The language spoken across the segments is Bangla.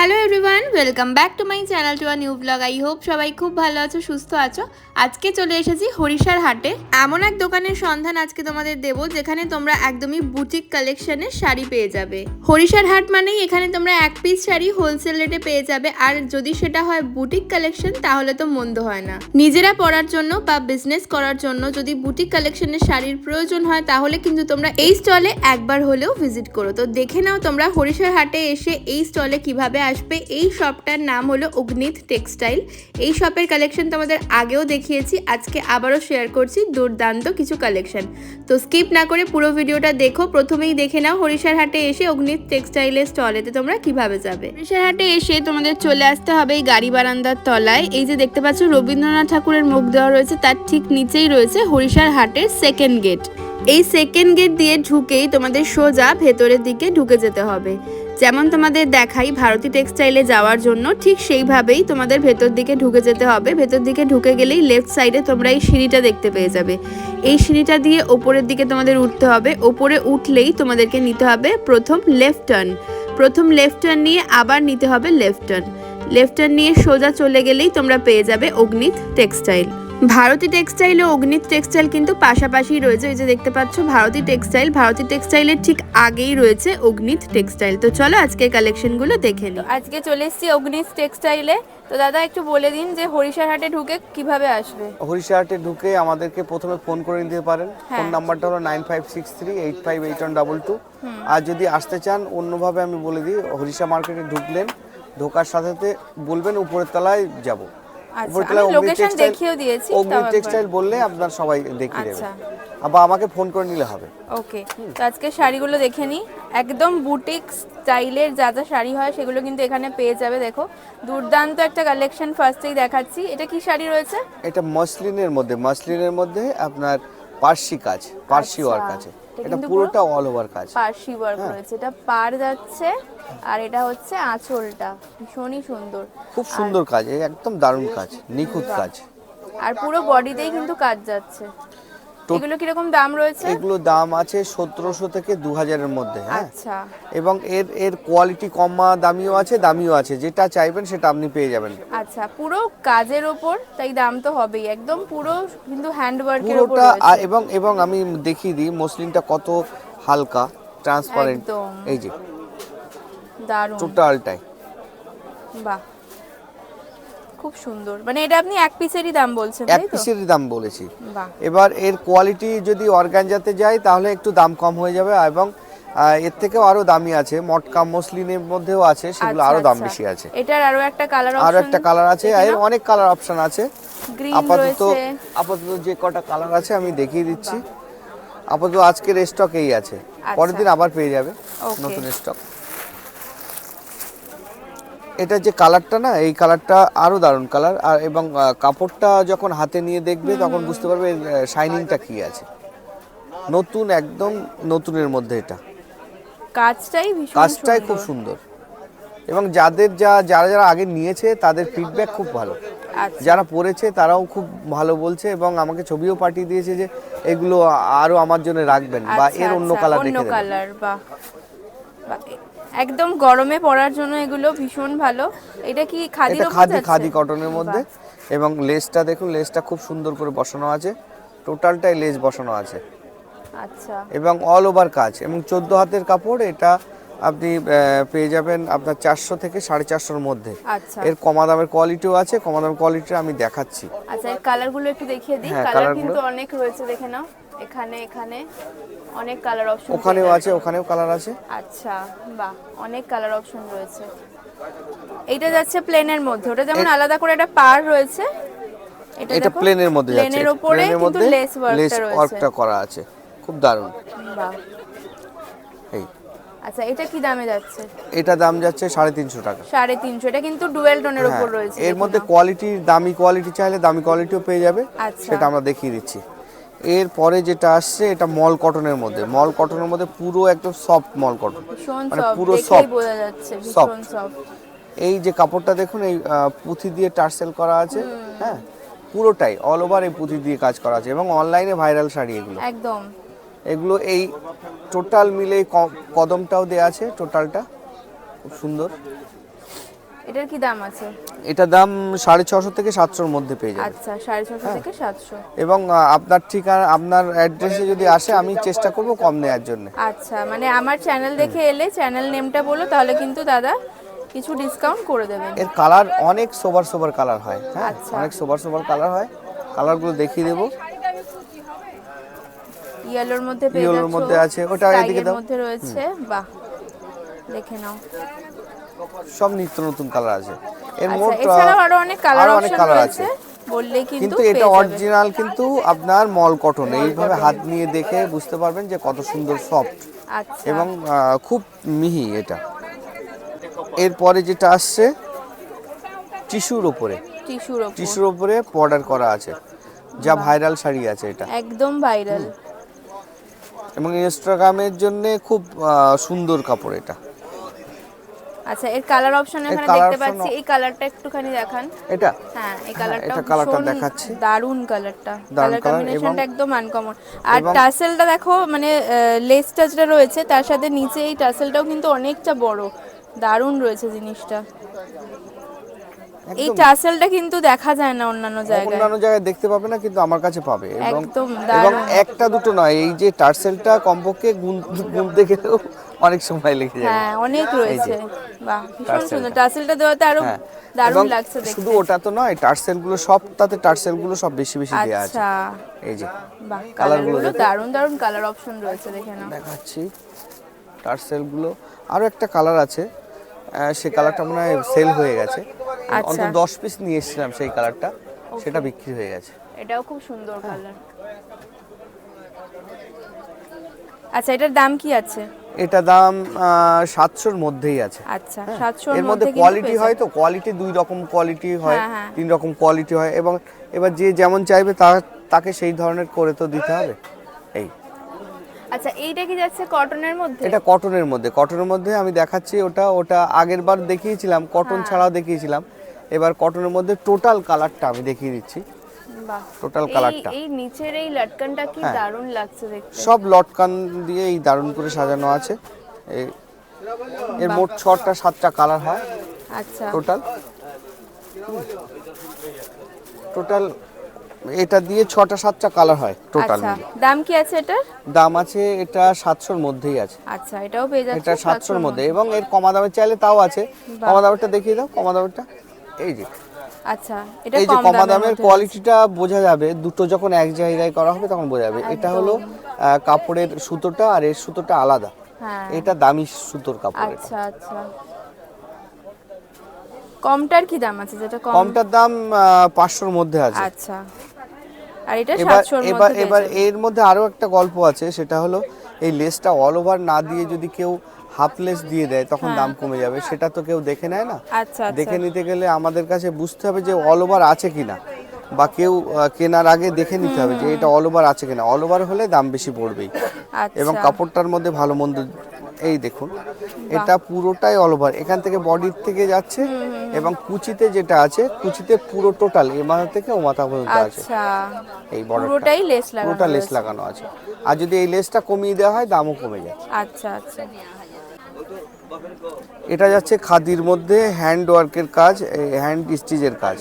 Hello everyone welcome back to my channel to a new blog I hope সবাই খুব ভালো আছো, সুস্থ আছো। আজকে চলে এসেছি হরিশার হাটে। এমন এক দোকানের সন্ধান আজকে তোমাদের দেব, যেখানে তোমরা একদমই বুটিক কালেকশনের শাড়ি পেয়ে যাবে। হরিশার হাট মানেই এখানে তোমরা এক পিস শাড়ি হোলসেল রেটে পেয়ে যাবে, আর যদি সেটা হয় বুটিক কালেকশন তাহলে তো মন্দ হয় না। নিজেরা পরার জন্য বা বিজনেস করার জন্য যদি বুটিক কালেকশনের শাড়ির প্রয়োজন হয়, তাহলে কিন্তু তোমরা এই স্টলে একবার হলেও ভিজিট করো। তো দেখে নাও তোমরা হরিশার হাটে এসে এই স্টলে কীভাবে আসবে। এই শপটার নাম হলো অগ্নিত টেক্সটাইল। এই শপের কালেকশন তোমাদের আগেও দেখিয়েছি, আজকে আবারও শেয়ার করছি দুর্দান্ত কিছু কালেকশন তো স্কিপ না করে পুরো ভিডিওটা দেখো, প্রথমেই দেখে নাও হরিশার হাটে এসে অগ্নিত টেক্সটাইলের স্টলেতে তোমরা কীভাবে যাবে। হরিশার হাটে এসে তোমাদের চলে আসতে হবে এই গাড়ি বারান্দার তলায়। এই যে দেখতে পাচ্ছ রবীন্দ্রনাথ ঠাকুরের মুখ দেওয়া রয়েছে, তার ঠিক নিচেই রয়েছে হরিশার হাটের সেকেন্ড গেট এই সেকেন্ড গেট দিয়ে ঢুকেই তোমাদের সোজা ভেতরের দিকে ঢুকে যেতে হবে। যেমন তোমাদের দেখাই ভারতী টেক্সটাইলে যাওয়ার জন্য, ঠিক সেইভাবেই তোমাদের ভেতর দিকে ঢুকে যেতে হবে। ভেতর দিকে ঢুকে গেলেই লেফট সাইডে তোমরা এই সিঁড়িটা দেখতে পেয়ে যাবে। এই সিঁড়িটা দিয়ে ওপরের দিকে তোমাদের উঠতে হবে। ওপরে উঠলেই তোমাদেরকে নিতে হবে প্রথম লেফট টার্ন প্রথম লেফট টার্ন নিয়ে আবার নিতে হবে লেফট টার্ন লেফট টার্ন নিয়ে সোজা চলে গেলেই তোমরা পেয়ে যাবে অগ্নিত টেক্সটাইল ভারতী টেক্সটাইল ও অগ্নিত টেক্সটাইল কিন্তু পাশাপাশি রয়েছে। এই যে দেখতে পাচ্ছ ভারতী টেক্সটাইল। ভারতী টেক্সটাইলের ঠিক আগেই রয়েছে অগ্নিত টেক্সটাইল। তো চলো আজকের কালেকশনগুলো দেখে নিই। আজকে চলে এসেছি অগ্নিত টেক্সটাইলে। তো দাদা একটু বলে দিন যে হরিশার হাটে ঢুকে কীভাবে আসবে? হরিশাহাটে ঢুকে আমাদেরকে প্রথমে ফোন করে নিতে পারেন। ফোন নাম্বারটা হলো nine five six three eight five eight one double two আর যদি আসতে চান অন্যভাবে আমি বলে দিই হরিশা মার্কেটে ঢুকলেন ঢোকার সাথে সাথে বলবেন উপরের তলায় যাব। আচ্ছা লোকেশন দেখিয়েও দিয়েছি অগ্নি টেক্সটাইল বললে আপনার সবাই দেখিয়ে দেবে। আচ্ছা। আবার আমাকে ফোন করে নিলে হবে। ওকে তো আজকে শাড়িগুলো দেখে নিই একদম বুটিক স্টাইলের যা যা শাড়ি হয় সেগুলো কিন্তু এখানে পেয়ে যাবে দেখো। দুর্দান্ত একটা কালেকশন ফার্স্টেই দেখাচ্ছি। এটা কি শাড়ি রয়েছে? এটা মসলিনের মধ্যে মসলিনের মধ্যে আপনার পার্সি কাজ পার্সি আচ্ছা। ওয়ার্ক আছে। এটা পুরোটা অল ওভার কাজ। পার্সি ওয়ার্ক হ্যাঁ। রয়েছে। এটা পার যাচ্ছে আর এটা হচ্ছে আঁচলটা। ভীষণই সুন্দর। খুব সুন্দর কাজ একদম দারুণ কাজ নিখুঁত কাজ। আর পুরো বডিতেই কিন্তু কাজ যাচ্ছে। এগুলো কীরকম দাম রয়েছে? এগুলো দাম আছে সতেরোশো থেকে দু হাজারের মধ্যে হ্যাঁ। আচ্ছা। এবং এর এর কোয়ালিটি কমা দামিও আছে দামিও আছে। যেটা চাইবেন সেটা আপনি পেয়ে যাবেন। আচ্ছা পুরো কাজের ওপর তাই দাম তো হবেই। একদম পুরো কিন্তু হ্যান্ড ওয়ার্কের ওপর পুরোটা এবং এবং আমি দেখিয়ে দিই মসলিনটা কত হালকা ট্রান্সপারেন্ট। এই যে। দারুণ। টোটালটাই। বাহ। খুব সুন্দর। মানে এটা আপনি এক পিসেরই দাম বলছেন এক তাই তো? পিসেরই দাম বলেছি। এবার এর কোয়ালিটি যদি অর্গানজাতে যায় তাহলে একটু দাম কম হয়ে যাবে এবং এর থেকেও আরও দামি আছে। মটকা মসলিনের মধ্যেও আছে সেগুলো আচ্ছা, আরও দাম আচ্ছা। বেশি আছে। এটার আরও একটা কালার আরও একটা কালার আছে এর অনেক কালার অপশন আছে। আপাতত আপাতত যে কটা কালার আছে আমি দেখিয়ে দিচ্ছি। আপাতত আজকের স্টক এই আছে। আচ্ছা। পরের দিন আবার পেয়ে যাবে নতুন স্টক এটা যে কালারটা না এই কালারটা আরও দারুণ কালার। আর এবং কাপড়টা যখন হাতে নিয়ে দেখবে তখন বুঝতে পারবে শাইনিংটা কি আছে। নতুন একদম নতুনের মধ্যে এটা। কাজটাই কাজটাই খুব সুন্দর। এবং যাদের যা যারা যারা আগে নিয়েছে তাদের ফিডব্যাক খুব ভালো। আচ্ছা। যারা পড়েছে তারাও খুব ভালো বলছে এবং আমাকে ছবিও পাঠিয়ে দিয়েছে যে এগুলো আরও আমার জন্য রাখবেন বা আচ্ছা, এর অন্য আচ্ছা, কালার অন্য রেখে দেবেন। কালার এ- একদম গরমে পরার জন্য এগুলো ভীষণ ভালো। এটা কি খাদি এটা খাদি খাদি কটনের মধ্যে। এবং লেসটা দেখুন লেসটা খুব সুন্দর করে বসানো আছে। টোটালটাই লেস বসানো আছে। আচ্ছা। এবং অল ওভার কাজ। এবং চোদ্দ হাতের কাপড় এটা আপনি পেয়ে যাবেন আপনার চারশো থেকে সাড়ে চারশোর মধ্যে। আচ্ছা। এর কমা দামের কোয়ালিটিও আছে কমা দামের কোয়ালিটি আমি দেখাচ্ছি। আচ্ছা এর কালারগুলো একটু দেখিয়ে দিই। হ্যাঁ, কালার কালারগুলো- কিন্তু অনেক রয়েছে দেখে নাও। এখানে এখানে। অনেক কালার অপশন ওখানেও আছে ওখানেও কালার আছে। আচ্ছা বাহ অনেক কালার অপশন রয়েছে। এইটা যাচ্ছে প্লেনের মধ্যে ওটা যেমন আলাদা করে একটা পার রয়েছে এটা এটা প্লেনের মধ্যে যাচ্ছে। প্লেনের উপরে কিন্তু লেস ওয়ার্কটা রয়েছে। ওয়ার্কটা করা আছে। খুব দারুণ। বাহ। এই। আচ্ছা এটা কি দামে যাচ্ছে? এটা দাম যাচ্ছে সাড়ে তিনশো টাকা। সাড়ে তিনশো এটা কিন্তু ডুয়েল টোনের হ্যাঁ, উপর রয়েছে এর মধ্যে। কোয়ালিটি দামি কোয়ালিটি চাইলে দামি কোয়ালিটিও পেয়ে যাবে আচ্ছা। সেটা আমরা দেখিয়ে দিচ্ছি। এরপরে যেটা আসছে এটা মল কটনের মধ্যে। মল কটনের মধ্যে পুরো একদম সফট মল কটন। মানে পুরো সফট বোঝা যাচ্ছে ভীষণ সফট এই যে কাপড়টা দেখুন এই পুঁথি দিয়ে টার্সেল করা আছে হ্যাঁ? পুরোটাই অল ওভার এই পুঁথি দিয়ে কাজ করা আছে এবং অনলাইনে ভাইরাল শাড়ি এগুলো। একদম। এগুলো এই টোটাল মিলে কদমটাও দেয়া আছে টোটালটা খুব সুন্দর। এটার কি দাম আছে? এটা দাম সাড়ে ছশো থেকে সাতশোর মধ্যে পেয়ে যাবে আচ্ছা সাড়ে ছশো হ্যাঁ। থেকে সাতশো। এবং আপনার ঠিকানা আপনার অ্যাড্রেসে যদি আসে আমি চেষ্টা করব কম নেওয়ার জন্য। আচ্ছা মানে আমার চ্যানেল দেখে এলে চ্যানেল নেমটা বলো তাহলে কিন্তু দাদা কিছু ডিসকাউন্ট করে দেবেন। এর কালার অনেক সোবার সোবার কালার হয় হ্যাঁ? আচ্ছা। অনেক সোবার সোবার কালার হয়। কালারগুলো দেখিয়ে দেবো। ইয়েলোর মধ্যে পেয়ে Yellow মধ্যে আছে, ওটা এদিকে দাও। মধ্যে রয়েছে। বাহ দেখে নাও। সব নিত্য নতুন কালার আছে। এর আচ্ছা মোট আরও অনেক কালার অনেক কালার আছে। বললেই কিন্তু কিন্তু এটা অরিজিনাল কিন্তু আপনার মল কটন এইভাবে হাত নিয়ে দেখে বুঝতে পারবেন যে কত সুন্দর সফট আচ্ছা। এবং খুব মিহি এটা। এরপরে যেটা আসছে টিস্যুর উপরে। টিস্যুর ওপর টিস্যুর উপরে বর্ডার করা আছে। যা ভাইরাল শাড়ি আছে এটা। একদম ভাইরাল এবং ইনস্টাগ্রামের জন্য খুব সুন্দর কাপড় এটা। আচ্ছা এর কালার অপশন এখানে দেখতে পাচ্ছি এই কালারটা একটুখানি দেখান। এটা? হ্যাঁ এই হ্যাঁ, কালারটা এটা কালারটা দেখাচ্ছি। দারুণ কালারটা কালার কম্বিনেশনটা একদম আনকমন আর টাসেলটা দেখো মানে লেস যেটা রয়েছে তার সাথে নিচে এই টাসেলটাও কিন্তু অনেকটা বড়। দারুণ রয়েছে জিনিসটা। এই টাসেলটা কিন্তু দেখা যায় না অন্যান্য জায়গায় অন্যান্য জায়গায়। দেখতে পাবে না কিন্তু আমার কাছে পাবে। এবং একদম এবং একটা দুটো নয় এই যে টার্সেলটা কমপক্ষে গুন- গুনতে গেলেও অনেক সময় লেগে যাবে। হ্যাঁ অনেক রয়েছে। বাহ ভীষণ। সুন্দর। টাসেলটা দেওয়াতে আরও হ্যাঁ। দারুণ লাগছে দেখতে। শুধু ওটা তো নয় টার্সেলগুলো সবটাতে টার্সেলগুলো সব বেশি বেশি দেওয়া আছে। আচ্ছা। এই যে। বাহ কালারগুলো। দারুণ দারুণ কালার অপশন রয়েছে দেখে নাও। দেখাচ্ছি। টার্সেলগুলো আরও একটা কালার আছে। সেই কালারটা মনে হয় সেল হয়ে গেছে। আচ্ছা। অন্তত দশ পিস নিয়ে এসেছিলাম সেই কালারটা সেটা বিক্রি হয়ে গেছে। এটাও খুব সুন্দর কালার আচ্ছা এটার দাম কি আছে? এটা দাম সাতশোর মধ্যেই আছে। আচ্ছা সাতশো এর মধ্যে কোয়ালিটি হয় তো কোয়ালিটি দুই রকম কোয়ালিটি হয় হ্যাঁ, হ্যাঁ। তিন রকম কোয়ালিটি হয় এবং এবার যে যেমন চাইবে তা তাকে সেই ধরনের করে তো দিতে হবে। আচ্ছা এইটা কি যাচ্ছে কটনের মধ্যে? এটা কটনের মধ্যে। কটনের মধ্যে আমি দেখাচ্ছি ওটা ওটা আগের বার দেখিয়েছিলাম কটন হ্যাঁ। ছাড়াও দেখিয়েছিলাম। এবার কটনের মধ্যে টোটাল কালারটা আমি দেখিয়ে দিচ্ছি। টোটাল কালারটা এই নিচের এই লটকানটা কি হ্যাঁ। দারুণ লাগছে দেখতে। সব লটকান দিয়ে এই দারুণ করে সাজানো আছে। এই এর মোট ছটা সাতটা কালার হয়। আচ্ছা। টোটাল টোটাল এটা দিয়ে ছটা সাতটা কালার হয় টোটাল আচ্ছা দাম কি আছে এটার? দাম আছে এটা সাতশোর মধ্যেই আছে। আচ্ছা এটাও পেয়ে যাচ্ছে এটা সাতশোর মধ্যে এবং এর কমা দামের চাইলে তাও আছে। কমা দামেরটা দেখিয়ে দাও কমা দামেরটা। এই যে। আচ্ছা এটা এই যে কম দামের কোয়ালিটিটা বোঝা যাবে দুটো যখন এক জায়গায় করা হবে তখন বোঝা যাবে। এটা হলো কাপড়ের সুতোটা আর এর সুতোটা আলাদা। হ্যাঁ। এটা দামি সুতোর কাপড়। আচ্ছা আচ্ছা। কমটার কি দাম আছে? যেটা কমটার দাম পাঁচশোর মধ্যে আছে। আচ্ছা। আর এটা এবার সাতশোর এবার মধ্যে এবার এর মধ্যে আরও একটা গল্প আছে সেটা হলো এই লেসটা অল ওভার না দিয়ে যদি কেউ হাফ লেস দিয়ে দেয় তখন দাম কমে যাবে। সেটা তো কেউ দেখে নেয় না। আচ্ছা আচ্ছা। দেখে নিতে গেলে আমাদের কাছে বুঝতে হবে যে অল ওভার আছে কিনা বা কেউ কেনার আগে দেখে নিতে হবে যে এটা অল ওভার আছে কিনা। অল ওভার হলে দাম বেশি পড়বেই। আচ্ছা। এবং কাপড়টার মধ্যে ভালো মন্দ এই দেখুন এটা পুরোটাই অল ওভার এখান থেকে বডির থেকে যাচ্ছে এবং কুচিতে যেটা আছে কুচিতে পুরো টোটাল এ মাথা থেকে ও মাথা পর্যন্ত আছে। আচ্ছা এই পুরোটাই লেস লাগানো পুরোটা লেস লাগানো আছে। আর যদি এই লেসটা কমিয়ে দেওয়া হয় দামও কমে যায়। আচ্ছা আচ্ছা। এটা যাচ্ছে খাদির মধ্যে হ্যান্ড ওয়ার্কের কাজ হ্যান্ড স্টিচের কাজ।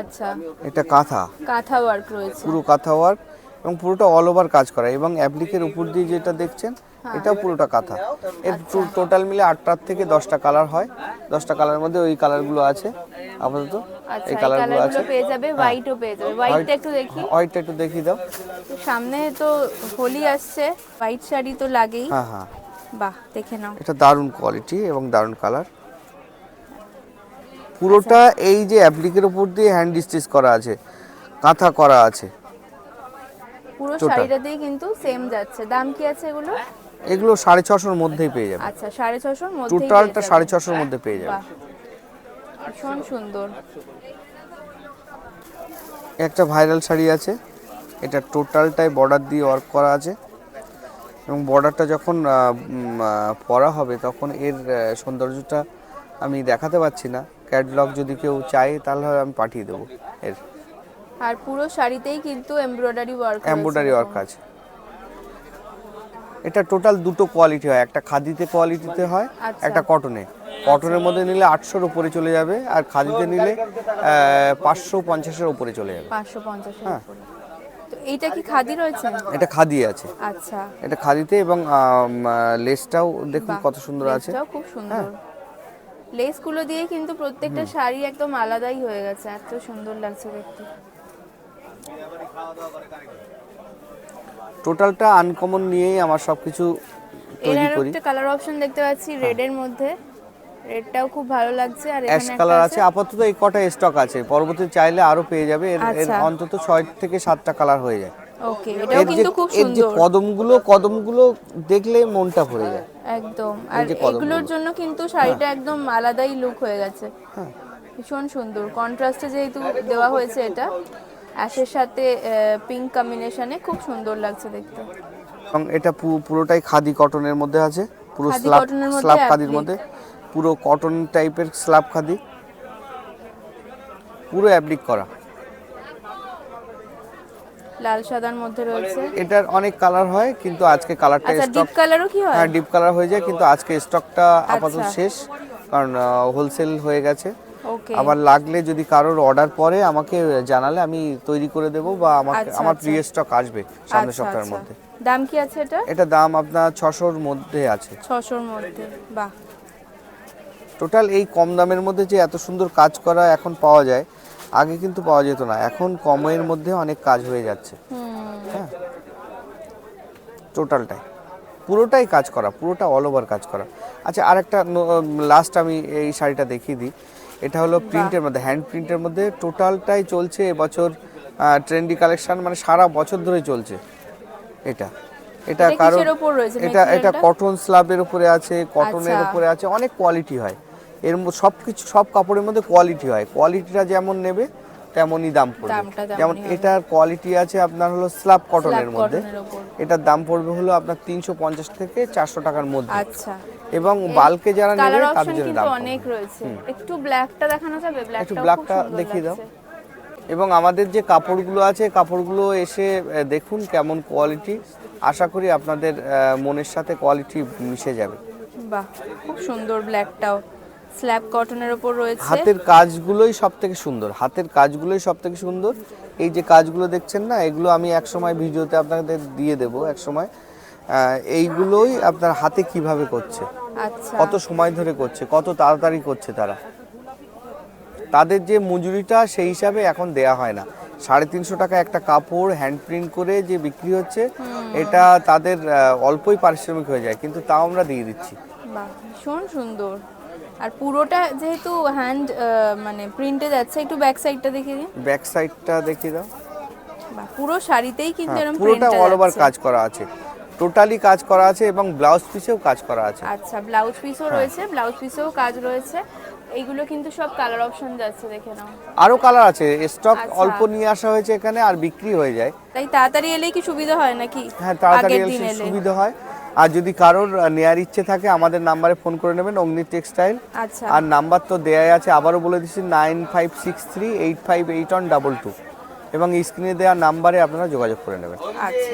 আচ্ছা। এটা কাঁথা। কাঁথা ওয়ার্ক রয়েছে। পুরো কাঁথা ওয়ার্ক এবং পুরোটা অল ওভার কাজ করা। এবং অ্যাপ্লিকের উপর দিয়ে যেটা দেখছেন হ্যাঁ। এটা পুরোটা কাঁথা। এর টোটাল মিলে আটটার থেকে দশটা কালার হয়। দশটা কালারের মধ্যে ওই কালারগুলো আছে আপাতত। আচ্ছা এই এই কালারগুলো আছে। পেয়ে যাবে হোয়াইটও পেয়ে যাবে। হোয়াইটটা একটু দেখি। হোয়াইটটা একটু দেখিয়ে দাও। সামনে তো হোলি আসছে হোয়াইট শাড়ি তো লাগেই। হ্যাঁ হ্যাঁ। বাহ দেখে নাও। এটা দারুণ কোয়ালিটি এবং দারুণ কালার পুরোটা এই যে অ্যাপ্লিকের উপর দিয়ে হ্যান্ড স্টিচ করা আছে কাঁথা করা আছে। পুরো. শাড়িটাতেই কিন্তু সেম যাচ্ছে। দাম কি আছে এগুলো? এগুলো সাড়ে ছশোর মধ্যেই পেয়ে যাবে। আচ্ছা সাড়ে ছশোর মধ্যে টোটালটা সাড়ে ছশোর মধ্যে পেয়ে যাবে। ভীষণ সুন্দর। একটা ভাইরাল শাড়ি আছে এটা টোটালটাই বর্ডার দিয়ে ওয়ার্ক করা আছে এবং বর্ডারটা যখন পরা হবে তখন এর সৌন্দর্যটা আমি দেখাতে পাচ্ছি না। ক্যাটলগ যদি কেউ চায় তাহলে আমি পাঠিয়ে দেবো এর। আর পুরো শাড়িতেই কিন্তু এমব্রয়ডারি ওয়ার্ক এমব্রয়ডারি ওয়ার্ক আছে। এটা টোটাল দুটো কোয়ালিটি হয়। একটা খাদিতে কোয়ালিটিতে হয় আচ্ছা। একটা কটনে কটনের মধ্যে নিলে আটশোর উপরে চলে যাবে আর খাদিতে নিলে পাঁচশো পঞ্চাশের উপরে চলে যাবে। পাঁচশো পঞ্চাশের হ্যাঁ। তো এইটা কি খাদি রয়েছে? এটা খাদি আছে। আচ্ছা। এটা খাদিতে এবং লেসটাও দেখুন কত সুন্দর আছে। হ্যাঁ। খুব সুন্দর। লেসগুলো দিয়ে কিন্তু প্রত্যেকটা শাড়ি একদম আলাদাই হয়ে গেছে। এত সুন্দর লাগছে দেখতে। টোটালটা আনকমন নিয়েই আমার সবকিছু তৈরি করি। একটা কালার অপশন দেখতে পাচ্ছি রেড এর মধ্যে। রেডটাও খুব ভালো লাগছে আর অ্যাশ কালার আছে। আপাতত এই কটা স্টক আছে। পরবর্তী চাইলে আরও পেয়ে যাবে। এর আচ্ছা। অন্তত ছয় থেকে সাতটা কালার হয়ে যায়। ওকে এটাও কিন্তু খুব এর যে সুন্দর। কদমগুলো কদমগুলো দেখলে মনটা ভরে যায়। একদম। আর এগুলোর জন্য কিন্তু শাড়িটা একদম আলাদাই লুক হয়ে গেছে। হ্যাঁ। ভীষণ সুন্দর। কন্ট্রাস্টে যেহেতু দেওয়া হয়েছে এটা অ্যাশের সাথে পিঙ্ক কম্বিনেশনে খুব সুন্দর লাগছে দেখতে। এবং এটা পুরোটাই খাদি কটনের মধ্যে আছে পুরো স্ল্যাব স্ল্যাব খাদির মধ্যে। পুরো কটন টাইপের স্ল্যাব খাদি। পুরো অ্যাপ্লিক করা। লাল সাদার মধ্যে রয়েছে। এটার অনেক কালার হয় কিন্তু আজকে কালারটা স্টক ডিপ কালারও কি হয়? হ্যাঁ ডিপ কালার হয়ে যায় কিন্তু আজকে স্টকটা আপাতত আচ্ছা। শেষ কারণ হোলসেল হয়ে গেছে। আবার লাগলে যদি কারোর অর্ডার পরে আমাকে জানালে আমি তৈরি করে দেবো বা আমাকে আচ্ছা, আমার আচ্ছা। প্রি স্টক আসবে সামনের আচ্ছা, সপ্তাহের আচ্ছা। মধ্যে। দাম কি আছে এটা? এটা দাম আপনার ছশোর মধ্যে আছে। ছশোর মধ্যে বাহ। টোটাল এই কম দামের মধ্যে যে এত সুন্দর কাজ করা এখন পাওয়া যায় আগে কিন্তু পাওয়া যেত না। এখন কমের মধ্যে অনেক কাজ হয়ে যাচ্ছে। হ্যাঁ। টোটালটাই পুরোটাই কাজ করা পুরোটা অল ওভার কাজ করা। আচ্ছা আর একটা লাস্ট আমি এই শাড়িটা দেখিয়ে দিই। এটা হলো প্রিন্টের মধ্যে হ্যান্ড প্রিন্টের মধ্যে টোটালটাই চলছে এবছর ট্রেন্ডি কালেকশন মানে সারা বছর ধরে চলছে। এটা এটা কারণ রয়েছে এটা এটা কটন স্ল্যাবের উপরে আছে কটনের আচ্ছা। উপরে আছে অনেক কোয়ালিটি হয়। এর সব কিছু সব কাপড়ের মধ্যে কোয়ালিটি হয়। কোয়ালিটিটা যেমন নেবে তেমনই দাম পড়বে। যেমন এটার কোয়ালিটি আছে আপনার হলো স্ল্যাব কটনের মধ্যে। এটার দাম পড়বে হলো আপনার তিনশো পঞ্চাশ থেকে চারশো টাকার মধ্যে। আচ্ছা। এবং বালকে যারা নেবে তাদের জন্য দাম অনেক। রয়েছে। একটু ব্ল্যাকটা দেখানো যাবে? ব্ল্যাকটা blackটা দেখিয়ে দাও। এবং আমাদের যে কাপড়গুলো আছে কাপড়গুলো এসে দেখুন কেমন কোয়ালিটি আশা করি আপনাদের মনের সাথে কোয়ালিটি মিশে যাবে। বাহ খুব সুন্দর ব্ল্যাকটাও স্ল্যাব কটনের ওপর রয়েছে। হাতের কাজগুলোই সব থেকে সুন্দর। হাতের কাজগুলোই সব থেকে সুন্দর। এই যে কাজগুলো দেখছেন না এগুলো আমি এক সময় ভিডিওতে আপনাদের দিয়ে দেবো এক সময় এইগুলোই আপনার হাতে কীভাবে করছে। কত সময় ধরে করছে কত তাড়াতাড়ি করছে তারা। তাদের যে মজুরিটা সেই হিসাবে এখন দেয়া হয় না। সাড়ে তিনশো টাকা একটা কাপড় হ্যান্ড প্রিন্ট করে যে বিক্রি হচ্ছে এটা তাদের অল্পই পারিশ্রমিক হয়ে যায় কিন্তু তাও আমরা দিয়ে দিচ্ছি। ভীষণ সুন্দর। আর পুরোটা যেহেতু হ্যান্ড মানে প্রিন্টে যাচ্ছে একটু ব্যাক সাইডটা দেখিয়ে দিন ব্যাক সাইডটা দেখিয়ে দাও। পুরো শাড়িতেই কিন্তু হ্যাঁ, এরকম পুরোটা অল ওভার কাজ করা আছে। টোটালি কাজ করা আছে এবং ব্লাউজ পিসেও কাজ করা আছে। আচ্ছা ব্লাউজ পিসও হ্যাঁ। রয়েছে ব্লাউজ পিসেও কাজ রয়েছে। এইগুলো কিন্তু সব কালার অপশন যাচ্ছে দেখে নাও। আরও কালার আছে স্টক আচ্ছা। অল্প নিয়ে আসা হয়েছে এখানে আর বিক্রি হয়ে যায়। তাই তাড়াতাড়ি এলেই কি সুবিধা হয় নাকি? হ্যাঁ তাড়াতাড়ি এলে। সুবিধা হয়। আর যদি কারোর নেয়ার ইচ্ছে থাকে আমাদের নাম্বারে ফোন করে নেবেন অগ্নি টেক্সটাইল আচ্ছা। আর নাম্বার তো দেয়াই আছে আবারও বলে দিচ্ছি nine five six three eight five eight one double two এবং স্ক্রিনে দেওয়া নাম্বারে আপনারা যোগাযোগ করে নেবেন। আচ্ছা।